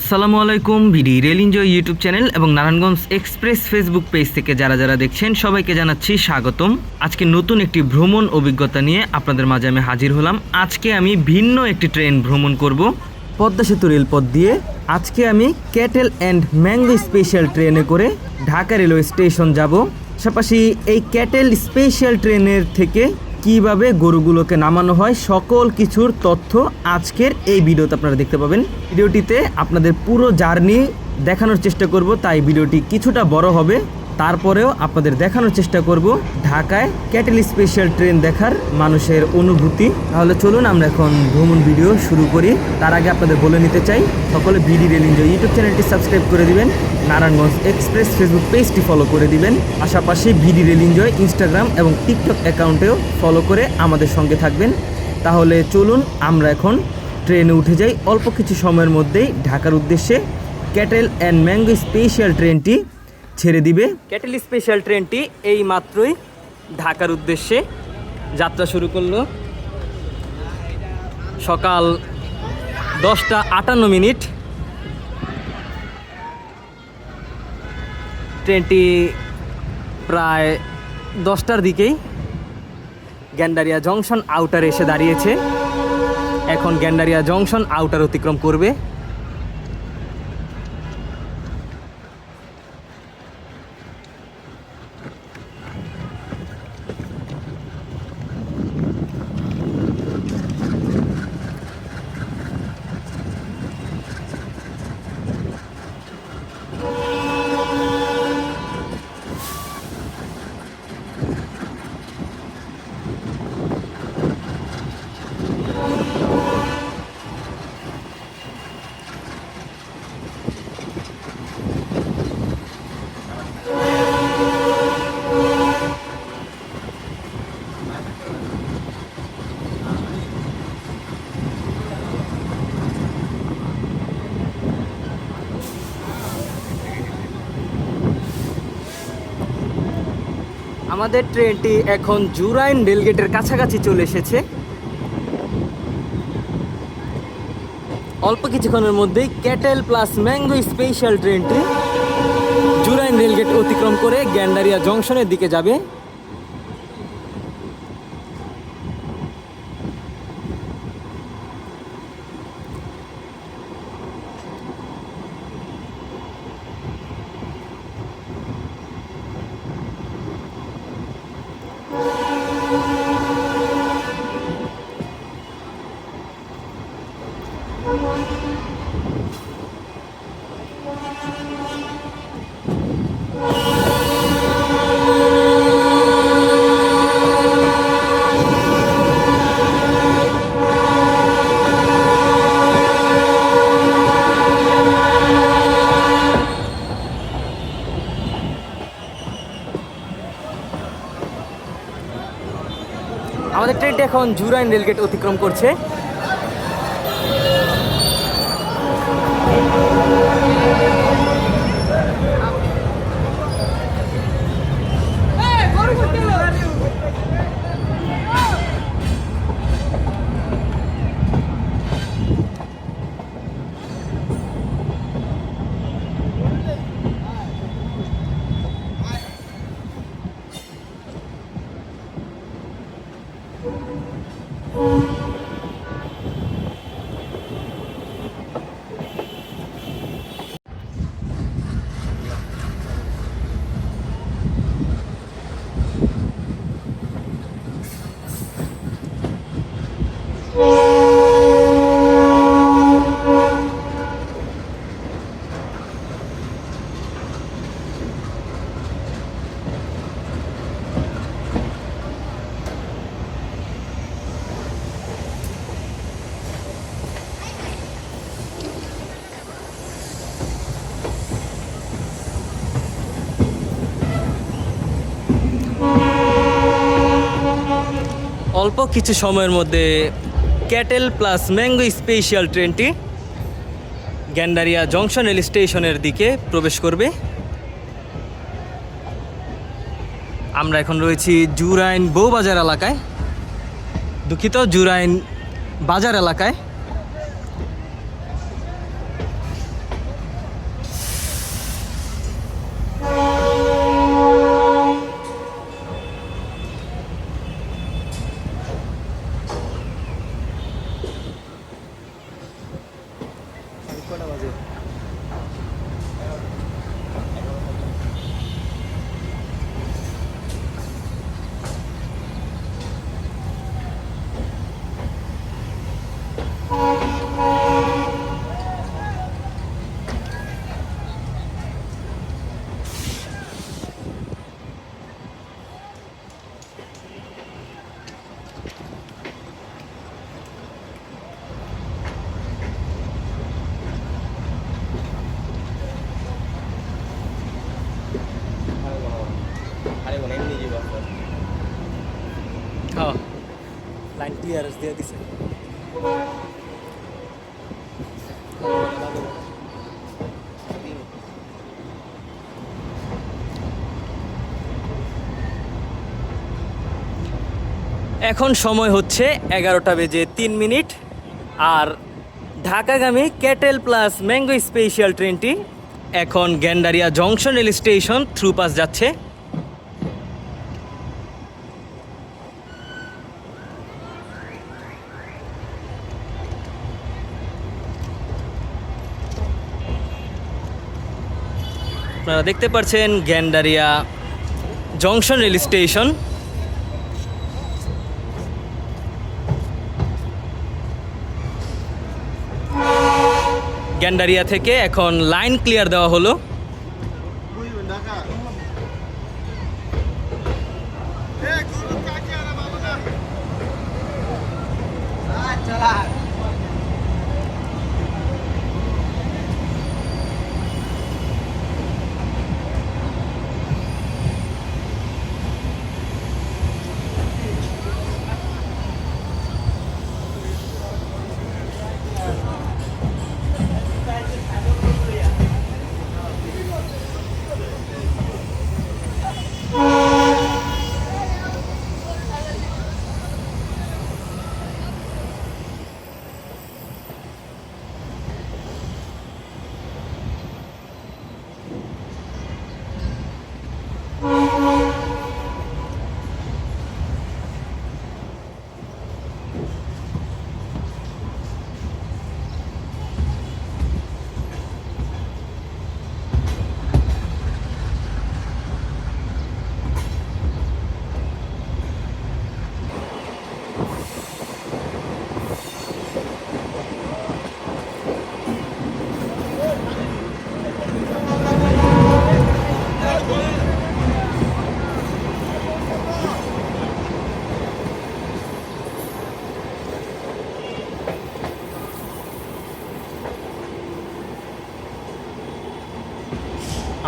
আসসালামু আলাইকুম, BD rail enjoy YouTube channel এবং নারায়ণগঞ্জ এক্সপ্রেস ফেসবুক পেজ থেকে যারা যারা দেখছেন, সবাইকে জানাচ্ছি স্বাগতম। আজকে নতুন একটি ভ্রমণ অভিজ্ঞতা নিয়ে আপনাদের মাঝে আমি হাজির হলাম। আজকে আমি ভিন্ন একটি ট্রেন ভ্রমণ করব পদ্মা সেতু রেলপথ দিয়ে। আজকে আমি ক্যাটেল অ্যান্ড ম্যাঙ্গো স্পেশাল ট্রেনে করে ঢাকা রেলওয়ে স্টেশন যাব। পাশাপাশি এই ক্যাটেল স্পেশাল ট্রেনের থেকে কীভাবে গরুগুলোকে নামানো হয় সকল কিছুর তথ্য আজকের এই ভিডিওতে আপনারা দেখতে পাবেন। ভিডিওটিতে আপনাদের পুরো জার্নি দেখানোর চেষ্টা করব, তাই ভিডিওটি কিছুটা বড় হবে। তারপরেও আপনাদের দেখানোর চেষ্টা করব ঢাকায় ক্যাটেল স্পেশাল ট্রেন দেখার মানুষের অনুভূতি। তাহলে চলুন আমরা এখন ভ্রমণ ভিডিও শুরু করি। তার আগে আপনাদের বলে নিতে চাই, সকলে বিডি রেল এনজয় ইউটিউব চ্যানেলটি সাবস্ক্রাইব করে দিবেন, নারায়ণগঞ্জ এক্সপ্রেস ফেসবুক পেজটি ফলো করে দিবেন, পাশাপাশি বিডি রেল এনজয় ইনস্টাগ্রাম এবং টিকটক অ্যাকাউন্টেও ফলো করে আমাদের সঙ্গে থাকবেন। তাহলে চলুন আমরা এখন ট্রেনে উঠে যাই। অল্প কিছু সময়ের মধ্যেই ঢাকার উদ্দেশ্যে ক্যাটেল অ্যান্ড ম্যাঙ্গো স্পেশাল ট্রেনটি ছেড়ে দিবে। ক্যাটেল স্পেশাল ট্রেনটি এই মাত্রই ঢাকার উদ্দেশ্যে যাত্রা শুরু করল। সকাল দশটা আটান্ন মিনিট। ট্রেনটি প্রায় দশটার দিকেই গ্যান্ডারিয়া জংশন আউটারে এসে দাঁড়িয়েছে। এখন গ্যান্ডারিয়া জংশন আউটার অতিক্রম করবে। আমাদের ট্রেনটি এখন জুরাইন রেলগেটের কাছাকাছি চলে এসেছে। অল্প কিছুক্ষণের মধ্যেই ক্যাটেল প্লাস ম্যাঙ্গো স্পেশাল ট্রেনটি জুরাইন রেলগেট অতিক্রম করে গ্যান্ডারিয়া জংশনের দিকে যাবে আমাদের ট্রেনটি এখন জুরাইন রেলগেট অতিক্রম করছে। অল্প কিছু সময়ের মধ্যে ক্যাটেল প্লাস ম্যাঙ্গো স্পেশাল ট্রেনটি গ্যান্ডারিয়া জংশন রেল স্টেশনের দিকে প্রবেশ করবে। আমরা এখন রয়েছি জুরাইন বউবাজার এলাকায়। দুঃখিত জুরাইন বাজার এলাকায় কটা বাজে হ্যাঁ ক্লিয়ারেন্স দিয়ে দিছে এখন সময় হচ্ছে এগারোটা বেজে তিন মিনিট, আর ঢাকাগামী ক্যাটেল প্লাস ম্যাঙ্গো স্পেশাল ট্রেনটি এখন Gandaria junction rail station through pass যাচ্ছে। আপনারা দেখতে পাচ্ছেন Gandaria junction rail station. Gandaria থেকে এখন লাইন ক্লিয়ার দেওয়া হলো।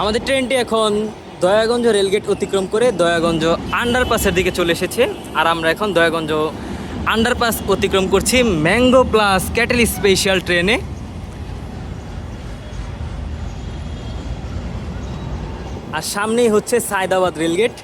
আমাদের ট্রেনটি এখন দয়াগঞ্জ রেলগেট অতিক্রম করে দয়াগঞ্জ আন্ডারপাসের দিকে চলে এসেছে। আর আমরা এখন দয়াগঞ্জ আন্ডারপাস অতিক্রম করছি ম্যাঙ্গো প্লাস ক্যাটেল স্পেশাল ট্রেনে। আর সামনেই হচ্ছে সায়দাবাদ রেলগেট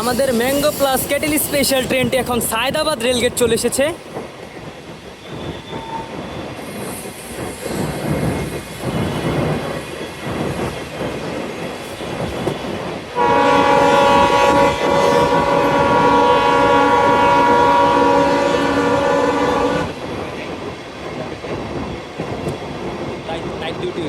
আমাদের ম্যাঙ্গো প্লাস স্পেশাল ট্রেনটি এখন সায়দাবাদ রেলগেট চলে এসেছে। নাইট ডিউটি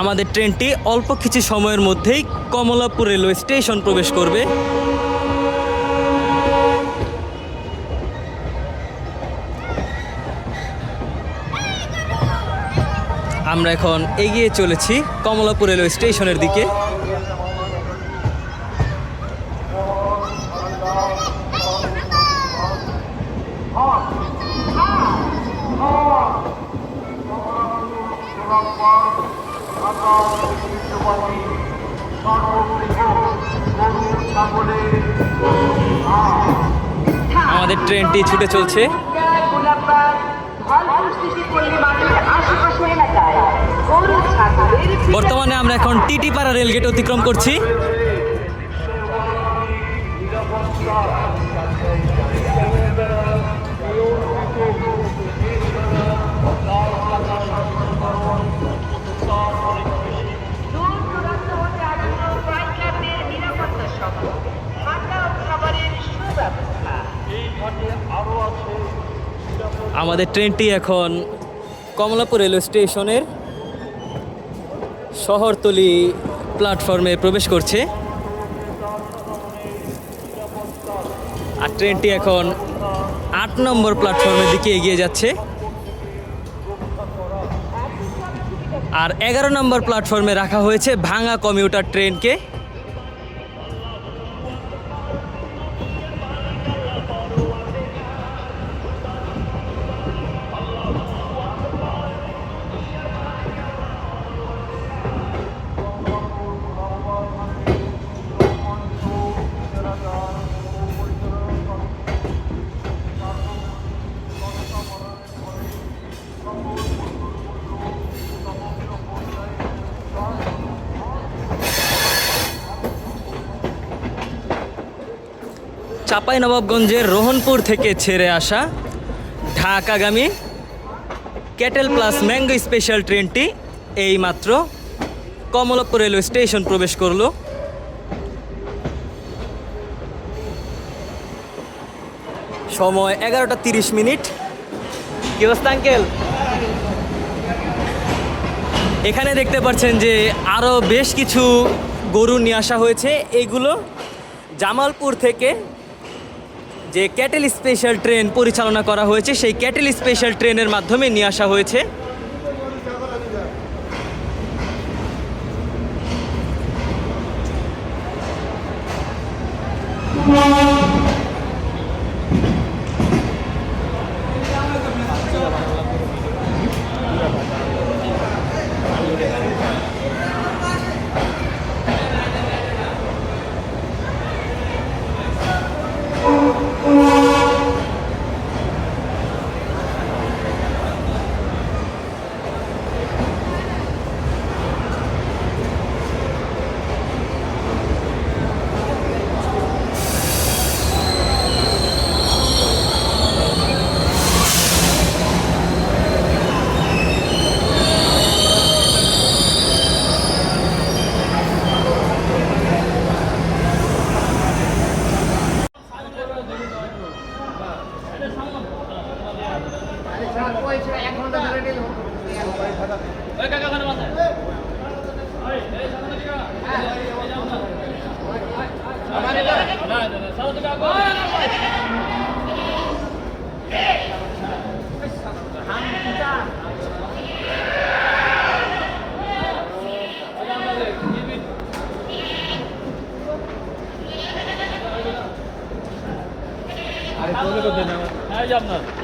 আমাদের ট্রেনটি অল্প কিছু সময়ের মধ্যেই কমলাপুর রেলওয়ে স্টেশন প্রবেশ করবে। আমরা এখন এগিয়ে চলেছি কমলাপুর রেলওয়ে স্টেশনের দিকে। আমাদের ট্রেনটি ছুটে চলছে। বর্তমানে আমরা এখন টিটিপাড়া রেলগেট অতিক্রম করছি। আমাদের ট্রেনটি এখন কমলাপুর রেলওয়ে স্টেশনের শহরতলি প্ল্যাটফর্মে প্রবেশ করছে। আর ট্রেনটি এখন আট নম্বর প্ল্যাটফর্মের দিকে এগিয়ে যাচ্ছে। আর এগারো নম্বর প্ল্যাটফর্মে রাখা হয়েছে ভাঙা কমিউটার ট্রেনকে। চাঁপাইনবাবগঞ্জের রোহনপুর থেকে ছেড়ে আসা ঢাকাগামী ক্যাটেল প্লাস ম্যাঙ্গো স্পেশাল ট্রেনটি এইমাত্র কমলাপুর রেলওয়ে স্টেশন প্রবেশ করল। সময় এগারোটা তিরিশ মিনিট। কি অবস্থা, আঙ্কেল? এখানে দেখতে পাচ্ছেন যে আরও বেশ কিছু গরু নিয়ে আসা হয়েছে। এইগুলো জামালপুর থেকে যে ক্যাটেল স্পেশাল ট্রেন পরিচালনা করা হয়েছে, সেই ক্যাটেল স্পেশাল ট্রেনের মাধ্যমে নিয়ে আসা হয়েছে। yapma.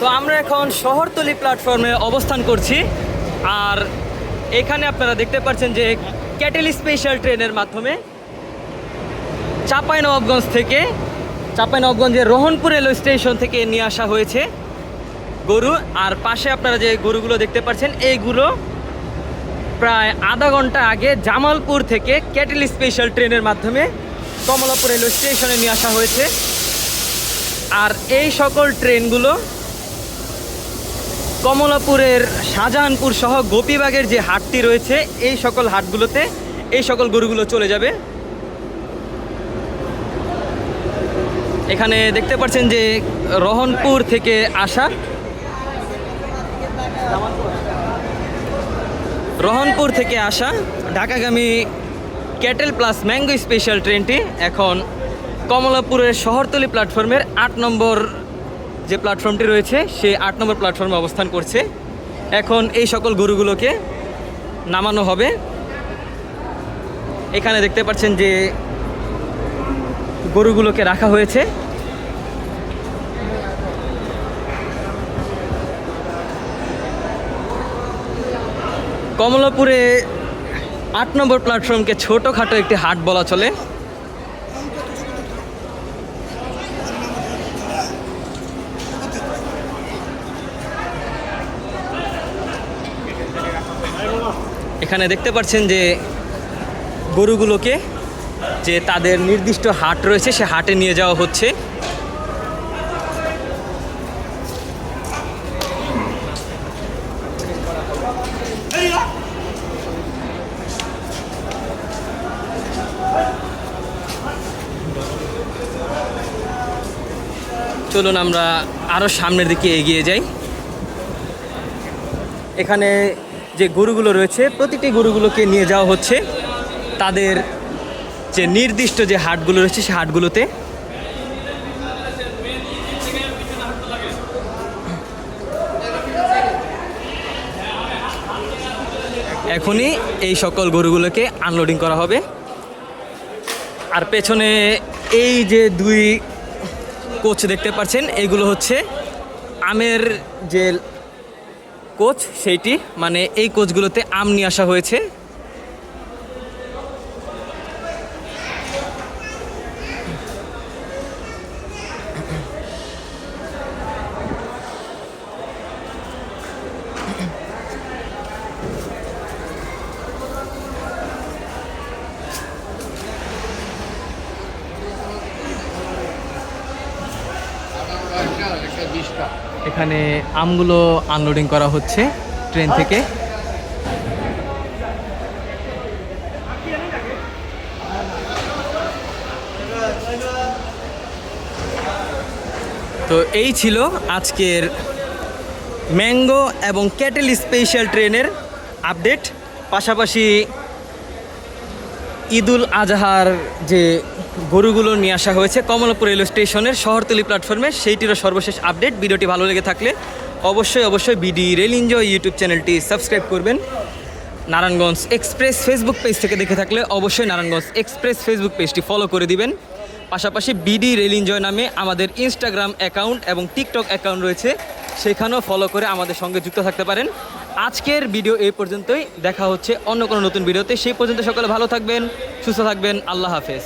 তো আমরা এখন শহরতলি প্ল্যাটফর্মে অবস্থান করছি। আর এখানে আপনারা দেখতে পাচ্ছেন যে ক্যাটেল স্পেশাল ট্রেনের মাধ্যমে চাঁপাইনবাবগঞ্জ থেকে চাঁপাইনবাবগঞ্জের রোহনপুর রেলওয়ে স্টেশন থেকে নিয়ে আসা হয়েছে গরু। আর পাশে আপনারা যে গরুগুলো দেখতে পাচ্ছেন, এইগুলো প্রায় আধা ঘণ্টা আগে জামালপুর থেকে ক্যাটেল স্পেশাল ট্রেনের মাধ্যমে কমলাপুর রেলওয়ে স্টেশনে নিয়ে আসা হয়েছে। আর এই সকল ট্রেনগুলো কমলাপুরের শাহজাহানপুর সহ গোপীবাগের যে হাটটি রয়েছে, এই সকল হাটগুলোতে এই সকল গরুগুলো চলে যাবে। এখানে দেখতে পাচ্ছেন যে রহনপুর থেকে আসা রহনপুর থেকে আসা ঢাকাগামী ক্যাটেল প্লাস ম্যাঙ্গো স্পেশাল ট্রেনটি এখন কমলাপুরের শহরতলি প্ল্যাটফর্মের আট নম্বর যে প্ল্যাটফর্মটি রয়েছে, সে আট নম্বর প্ল্যাটফর্মে অবস্থান করছে। এখন এই সকল গরুগুলোকে নামানো হবে। এখানে দেখতে পাচ্ছেন যে গরুগুলোকে রাখা হয়েছে। কমলাপুরে আট নম্বর প্ল্যাটফর্মকে ছোটোখাটো একটি হাট বলা চলে। এখানে দেখতে পাচ্ছেন যে গরুগুলোকে যে তাদের নির্দিষ্ট হাট রয়েছে, সে হাটে নিয়ে যাওয়া হচ্ছে। চলুন আমরা আরও সামনের দিকে এগিয়ে যাই। এখানে যে গরুগুলো রয়েছে, প্রতিটি গরুগুলোকে নিয়ে যাওয়া হচ্ছে। তাদের যে নির্দিষ্ট যে হাটগুলো রয়েছে, সে হাটগুলোতে এখনই এই সকল গরুগুলোকে আনলোডিং করা হবে। আর পেছনে এই যে দুই কোচ দেখতে পাচ্ছেন এইগুলো হচ্ছে আমের যে কোচ সেইটি মানে এই কোচগুলোতে আম নিয়ে আসা হয়েছে। এখানে আমগুলো আনলোডিং করা হচ্ছে ট্রেন থেকে। তো এই ছিল আজকের ম্যাঙ্গো এবং ক্যাটেল স্পেশাল ট্রেনের আপডেট। পাশাপাশি ঈদুল আজহার যে গরুগুলো নিয়ে আসা হয়েছে কমলাপুর রেলওয়ে স্টেশনের শহরতলি প্ল্যাটফর্মে, সেইটিরও সর্বশেষ আপডেট। ভিডিওটি ভালো লেগে থাকলে অবশ্যই অবশ্যই বিডি রেল এনজয় ইউটিউব চ্যানেলটি সাবস্ক্রাইব করবেন। নারায়ণগঞ্জ এক্সপ্রেস ফেসবুক পেজ থেকে দেখে থাকলে অবশ্যই নারায়ণগঞ্জ এক্সপ্রেস ফেসবুক পেজটি ফলো করে দিবেন। পাশাপাশি বিডি রেল এনজয় নামে আমাদের ইনস্টাগ্রাম অ্যাকাউন্ট এবং টিকটক অ্যাকাউন্ট রয়েছে। সেখানেও ফলো করে আমাদের সঙ্গে যুক্ত থাকতে পারেন। আজকের ভিডিও এই পর্যন্তই। দেখা হচ্ছে অন্য কোনো নতুন ভিডিওতে। সেই পর্যন্ত সকলে ভালো থাকবেন, সুস্থ থাকবেন। আল্লাহ হাফেজ।